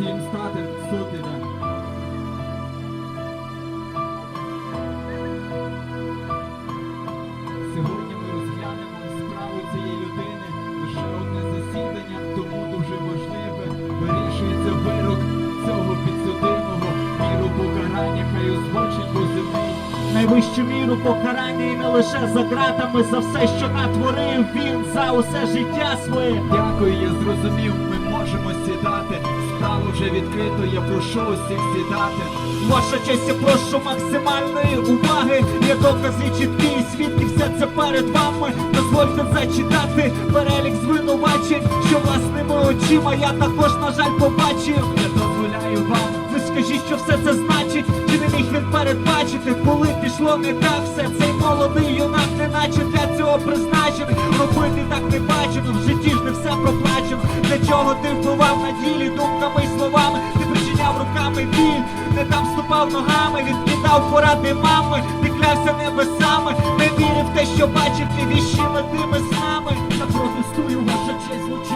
всім стати, іде. Сьогодні ми розглянемо справу цієї людини. Лише одне засідання, тому дуже важливе. Вирішується вирок цього підсудимого. Міру покарання хай озвучить бо земний. Найвищу міру покарання і не лише за ґратами, за все, що натворив він за усе життя своє. Дякую, я зрозумів, можемо сідати. Справу вже відкрито, я прошу усіх сідати. Ваша честь, я прошу максимальної уваги. Є докази чіткі, і свідки, все це перед вами. Дозвольте зачитати перелік звинувачень, що власними очима я також, на жаль, побачив. Я дозволяю вам. Ви скажіть, що все це значить, чи не міг він передбачити, коли пішло не так, все цей молодий юнак, не наче для цього призначений. Робити так не бачено, в житті ж не все проплачено. Для чого ти впливав на ділі, думками і словами, ти причиняв руками біль, не там ступав ногами, відкидав поради мами, ти клявся небесами, не вірив те, що бачив, ти віщими тими снами. Я протестую, ваша честь, злочинець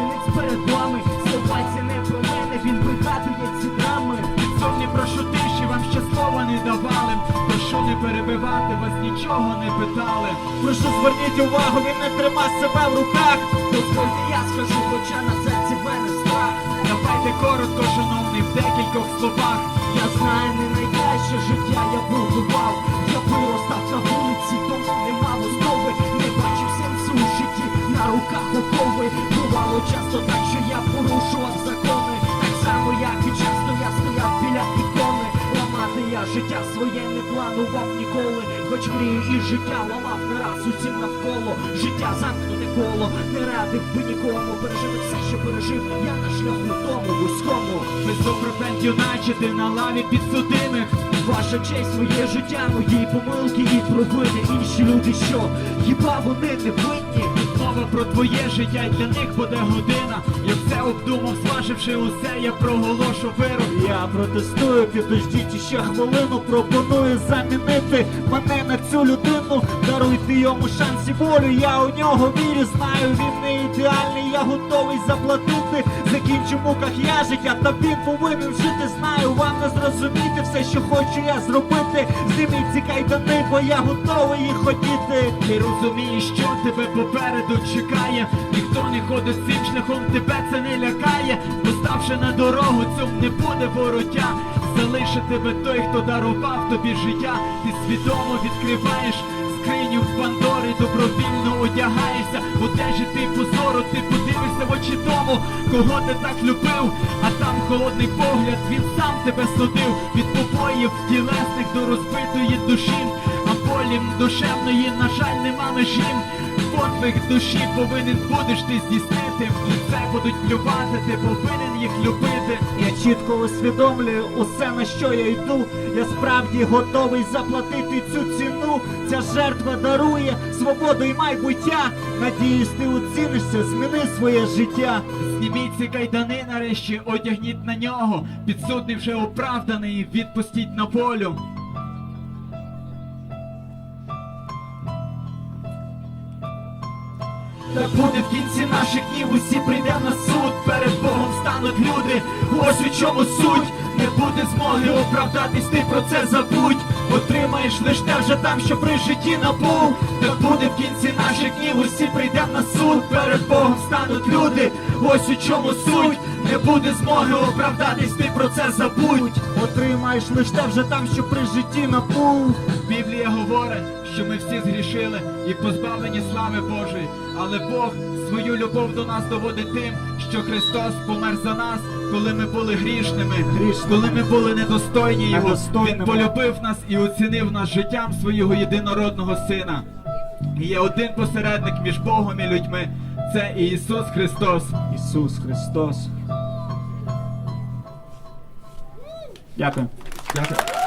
не перебивати, вас нічого не питали. Прошу зверніть увагу, він не трима себе в руках. Дозвольте, я скажу, хоча на серці мене страх. Давайте коротко, шановний, в декількох словах. Я знаю, не найкраще життя я будував. Я виростав на вулиці, тому не мав основи. Не бачив сенсу у житті, на руках окови. Бувало часто так, що я порушував закони. Так само, як і часто я стояв я життя своє не планував ніколи. Хоч мрію і життя ламав не раз усім навколо. Життя замкнуте коло, не радив би нікому. Пережити все, що пережив, я на шляху тому вузькому. Без оправдань юначе ти на лаві підсудимих. Ваша честь, своє життя, мої помилки і провини. Інші люди, що хіба вони не винні? Мова про твоє життя, й для них буде година. Я все обдумав, зваживши усе, я проголошу вирок. Я протестую, підождіть ще хвилину. Пропоную замінити мене на цю людину. Даруйте йому шанс і волю. Я у нього вірю, знаю, він не ідеальний. Я готовий заплатити. Закінчу муках я життя, та він повинен жити. Знаю, вам не зрозуміти все, що хочу я зробити. Зніміть ці кайдани, бо я готовий їх хотіти. Ти розумієш, що тебе попереду чекає. Ніхто не ходить цим шляхом, тебе це не лякає. Поставши на дорогу, цьому не буде вороття. Залишить тебе той, хто дарував тобі життя. Ти свідомо відкриваєш скриню в Пандори, добровільно одягаєшся. В одежі ти позору, ти подивишся в очі тому, кого ти так любив, а там холодний погляд, він сам тебе судив від побоїв тілесних до розбитої душі. А болі душевної, на жаль, нема межі. Подвиг душі повинен будеш ти здійснити. В лице будуть плювати, ти повинен їх любити. Я чітко усвідомлюю усе на що я йду. Я справді готовий заплатити цю ціну. Ця жертва дарує свободу і майбуття. Надіюсь, ти оцінишся, зміни своє життя. Зніміть ці кайдани нарешті, одягніть на нього. Підсудний вже оправданий, відпустіть на волю. Так буде в кінці наших днів, усі прийде на суд, перед Богом стануть люди. Ось у чому суть. Не буде змоги оправдатись, ти про це забудь. Отримаєш лиш те вже там, що при житті набув. Так буде в кінці наших днів, усі суд, перед Богом стануть люди. Ось у чому суть. Не буде змоги оправдатись, ти про це забудь. Отримаєш лиш те вже там, що при житті набув. Біблія говорить, що ми всі згрішили і позбавлені слави Божої. Але Бог свою любов до нас доводить тим, що Христос помер за нас, коли ми були грішними, Грішними. коли ми були недостойні Його. Недостойними. Він полюбив нас і оцінив нас життям свого єдинородного Сина. І є один посередник між Богом і людьми. Це Ісус Христос. Ісус Христос. Дякую. Дякую.